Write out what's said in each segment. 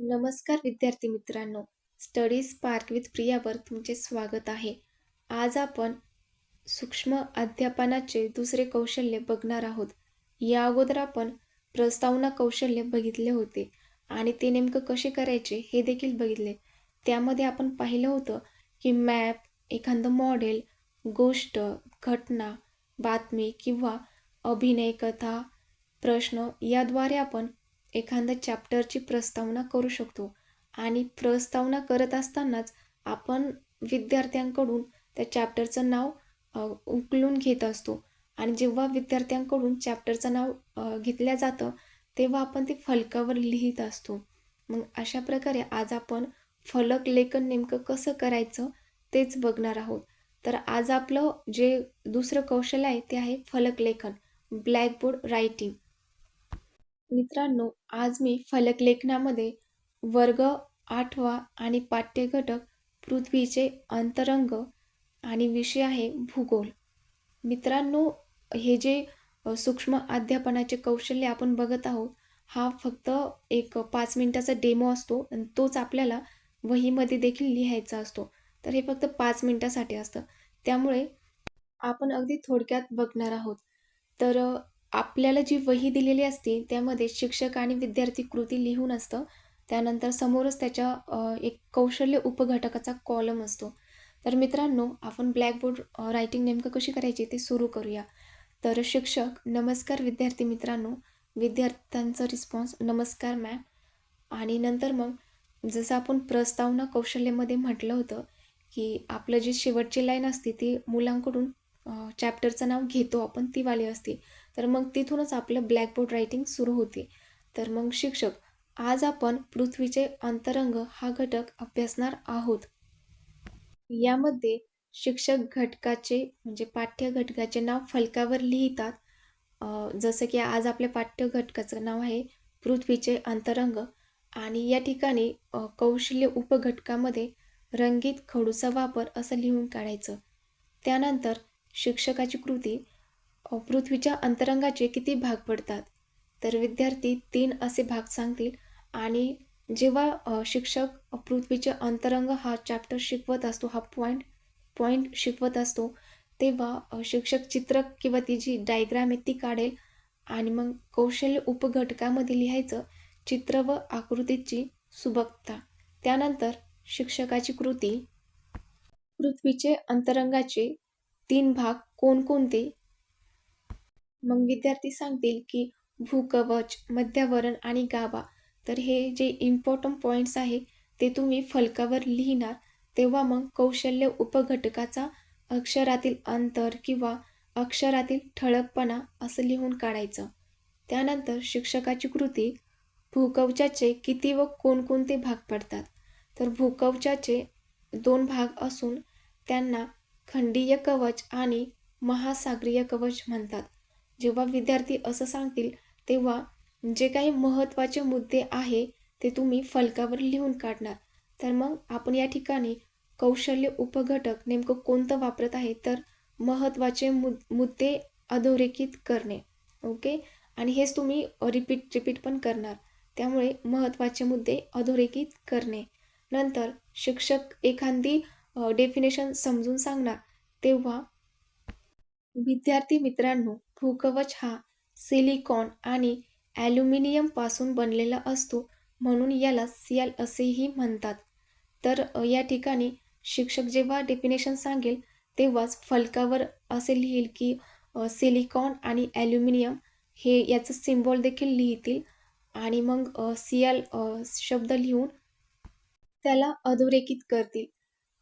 नमस्कार विद्यार्थी मित्रांनो. स्टडी स्पार्क विथ प्रियावर तुमचे स्वागत आहे. आज आपण सूक्ष्म अध्यापनाचे दुसरे कौशल्य बघणार आहोत. या अगोदर आपण प्रस्तावना कौशल्य बघितले होते आणि ते नेमकं कसे करायचे हे देखील बघितले. त्यामध्ये आपण पाहिलं होतं की मॅप एखादं मॉडेल गोष्ट घटना बातमी किंवा अभिनय कथा प्रश्न याद्वारे आपण एखाद्या चॅप्टरची प्रस्तावना करू शकतो. आणि प्रस्तावना करत असतानाच आपण विद्यार्थ्यांकडून त्या चॅप्टरचं नाव उकलून घेत असतो. आणि जेव्हा विद्यार्थ्यांकडून चॅप्टरचं नाव घेतल्या घेतलं जातं तेव्हा आपण ते फलकावर लिहित असतो. मग अशा प्रकारे आज आपण फलक लेखन नेमकं कसं करायचं तेच बघणार आहोत. तर आज आपलं जे दुसरं कौशल्य आहे ते आहे फलक लेखन ब्लॅकबोर्ड रायटिंग. मित्रांनो आज मी फलक लेखनामध्ये वर्ग आठवा आणि पाठ्यघटक पृथ्वीचे अंतरंग आणि विषय आहे भूगोल. मित्रांनो हे जे सूक्ष्म अध्यापनाचे कौशल्य आपण बघत आहोत हा फक्त एक पाच मिनिटाचा डेमो असतो आणि तोच आपल्याला वहीमध्ये देखील लिहायचा असतो. तर हे फक्त पाच मिनिटासाठी असतं. त्यामुळे आपण अगदी थोडक्यात बघणार आहोत. तर आपल्याला जी वही दिलेली असते त्यामध्ये शिक्षक आणि विद्यार्थी कृती लिहून असतं. त्यानंतर समोरच त्याच्या एक कौशल्य उपघटकाचा कॉलम असतो. तर मित्रांनो आपण ब्लॅकबोर्ड रायटिंग नेमकं कशी करायची ते सुरू करूया. तर शिक्षक नमस्कार विद्यार्थी मित्रांनो. विद्यार्थ्यांचा रिस्पॉन्स नमस्कार मॅम आणि नंतर मग जसं आपण प्रस्तावना कौशल्यामध्ये म्हटलं होतं की आपलं जी शेवटची लाईन असते ती मुलांकडून चॅप्टरचं नाव घेतो आपण ती वाली असते. तर मग तिथूनच आपलं ब्लॅकबोर्ड रायटिंग सुरू होते. तर मग शिक्षक आज आपण पृथ्वीचे अंतरंग हा घटक अभ्यासणार आहोत. यामध्ये शिक्षक घटकाचे म्हणजे पाठ्य घटकाचे नाव फलकावर लिहितात. जसं की आज आपल्या पाठ्य घटकाचं नाव आहे पृथ्वीचे अंतरंग. आणि या ठिकाणी कौशल्य उपघटकामध्ये रंगीत खडूचा वापर असं लिहून काढायचं. त्यानंतर शिक्षकाची कृती पृथ्वीच्या अंतरंगाचे किती भाग पडतात? तर विद्यार्थी तीन असे भाग सांगतील. आणि जेव्हा शिक्षक पृथ्वीचे अंतरंग हा चॅप्टर शिकवत असतो हा पॉईंट पॉईंट शिकवत असतो तेव्हा शिक्षक चित्र किंवा ती जी डायग्राम आहे ती काढेल. आणि मग कौशल्य उपघटकामध्ये लिहायचं चित्र व आकृतीची सुबकता. त्यानंतर शिक्षकाची कृती. पृथ्वीचे अंतरंगाचे तीन भाग कोणकोणते? मग विद्यार्थी सांगतील की भूकवच मध्यावरण आणि गाभा. तर हे जे इम्पॉर्टंट पॉईंट्स आहे ते तुम्ही फलकावर लिहिणार. तेव्हा मग कौशल्य उपघटकाचा अक्षरातील अंतर किंवा अक्षरातील ठळकपणा असं लिहून काढायचं. त्यानंतर शिक्षकाची कृती भूकवचाचे किती व कोणकोणते भाग पडतात. तर भूकवचाचे दोन भाग असून त्यांना खंडीय कवच आणि महासागरीय कवच म्हणतात. जेव्हा विद्यार्थी असं सांगतील तेव्हा जे काही महत्त्वाचे मुद्दे आहे ते तुम्ही फलकावर लिहून काढणार. तर मग आपण या ठिकाणी कौशल्य उपघटक नेमकं कोणतं वापरत आहे तर महत्त्वाचे मुद मुद्दे अधोरेखित करणे. ओके? आणि हेच तुम्ही रिपीट रिपीट पण करणार. त्यामुळे महत्त्वाचे मुद्दे अधोरेखित करणे. नंतर शिक्षक एखादी डेफिनेशन समजून सांगणार. तेव्हा विद्यार्थी मित्रांनो भूकवच हा सिलिकॉन आणि ॲल्युमिनियमपासून बनलेला असतो म्हणून याला सियाल असेही म्हणतात. तर या ठिकाणी शिक्षक जेव्हा डेफिनेशन सांगेल तेव्हाच फलकावर असे लिहिल की सिलिकॉन आणि ॲल्युमिनियम हे याचं सिम्बॉल देखील लिहितील आणि मग सियाल शब्द लिहून त्याला अधोरेखित करतील.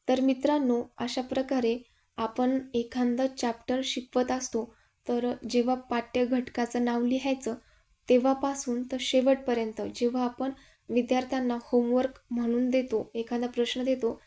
तर मित्रांनो अशा प्रकारे आपण एखादं चॅप्टर शिकवत असतो. तर जेव्हा पाठ्य घटकाचं नाव लिहायचं तेव्हापासून तर शेवटपर्यंत जेव्हा आपण विद्यार्थ्यांना होमवर्क म्हणून देतो एखादा प्रश्न देतो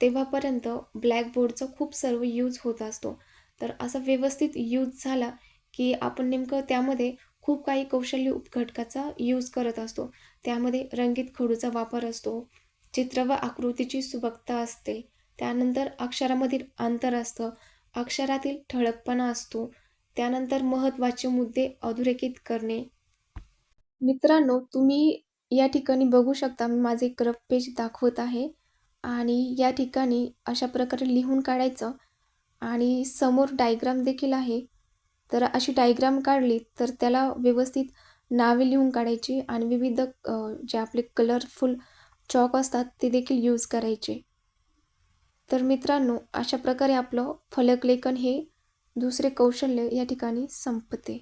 तेव्हापर्यंत ब्लॅकबोर्डचा खूप सर्व यूज होत असतो. तर असा व्यवस्थित यूज झाला की आपण नेमकं त्यामध्ये खूप काही कौशल्य उपघटकाचा यूज करत असतो. त्यामध्ये रंगीत खडूचा वापर असतो चित्र व आकृतीची सुबकता असते. त्यानंतर अक्षरामधील अंतर असतं अक्षरातील ठळकपणा असतो त्यानंतर महत्त्वाचे मुद्दे अधोरेखित करणे. मित्रांनो तुम्ही या ठिकाणी बघू शकता मी माझे एक रफ पेज दाखवत आहे. आणि या ठिकाणी अशा प्रकारे लिहून काढायचं. आणि समोर डायग्राम देखील आहे. तर अशी डायग्राम काढली तर त्याला व्यवस्थित नावे लिहून काढायची आणि विविध जे आपले कलरफुल चॉक असतात ते देखील यूज करायचे. तर मित्रांनो अशा प्रकारे आपलं फलकलेखन हे दुसरे कौशल्य या ठिकाणी संपते.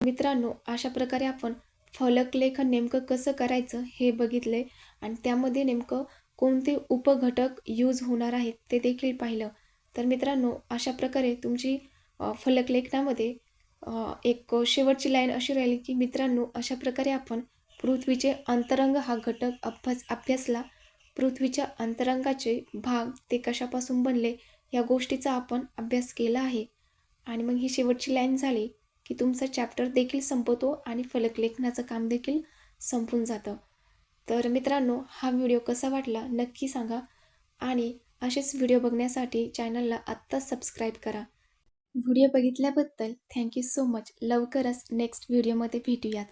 मित्रांनो अशा प्रकारे आपण फलकलेखन नेमकं कसं करायचं हे बघितले आणि त्यामध्ये नेमकं कोणते उपघटक यूज होणार आहेत ते देखील पाहिलं. तर मित्रांनो अशा प्रकारे तुमची फलकलेखनामध्ये एक शेवटची लाईन अशी राहिली की मित्रांनो अशा प्रकारे आपण पृथ्वीचे अंतरंग हा घटक अभ्यास अभ्यासला पृथ्वीच्या अंतरंगाचे भाग ते कशापासून बनले या गोष्टीचा आपण अभ्यास केला आहे. आणि मग ही शेवटची लाईन झाली की तुमचा चॅप्टर देखील संपतो आणि फलकलेखनाचं काम देखील संपून जातं. तर मित्रांनो हा व्हिडिओ कसा वाटला नक्की सांगा आणि असेच व्हिडिओ बघण्यासाठी चॅनलला आत्ताच सबस्क्राईब करा. व्हिडिओ बघितल्याबद्दल थँक्यू सो मच लवकरच नेक्स्ट व्हिडिओमध्ये भेटूयात.